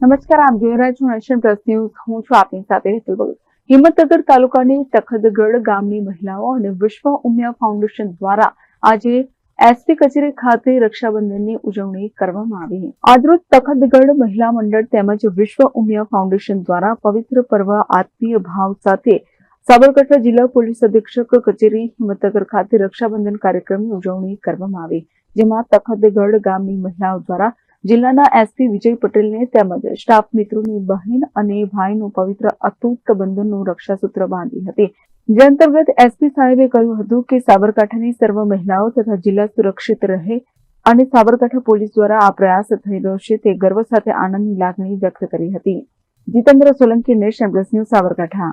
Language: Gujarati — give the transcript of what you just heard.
નમસ્કાર, આપ જોઈ રહ્યા છો નેશન પ્લસ ન્યૂઝ હું છું આપની સાથે હેતલ બગલ હિંમતનગર તાલુકાની તખતગઢ ગામની મહિલાઓ અને વિશ્વ ઉમિયા ફાઉન્ડેશન દ્વારા આજે એસપી કચેરી ખાતે રક્ષાબંધનની ઉજવણી કરવામાં આવી. આજરોજ તખતગઢ મહિલા મંડળ તેમજ વિશ્વ ઉમિયા ફાઉન્ડેશન દ્વારા પવિત્ર પર્વ આત્મીય ભાવ સાથે સાબરકાંઠા જિલ્લા પોલીસ અધિક્ષક કચેરી હિંમતનગર ખાતે રક્ષાબંધન કાર્યક્રમની ઉજવણી કરવામાં આવી. જેમાં તખતગઢ ગામની મહિલાઓ દ્વારા જિલ્લાના એસપી વિજય પટેલને તેમજ સ્ટાફ મિત્રોની બહેન અને ભાઈનું પવિત્ર અતૂટ બંધનનું રક્ષાસૂત્ર બાંધી હતી. જે અંતર્ગત એસપી સાહેબે કહ્યું હતું કે સાબરકાંઠાની સર્વ મહિલાઓ તથા જિલ્લા સુરક્ષિત રહે અને સાબરકાંઠા પોલીસ દ્વારા આ પ્રયાસ થઈ રહ્યો છે તે ગર્વ સાથે આનંદની લાગણી વ્યક્ત કરી હતી. Jitendra Solanki national plus news Sabarkantha.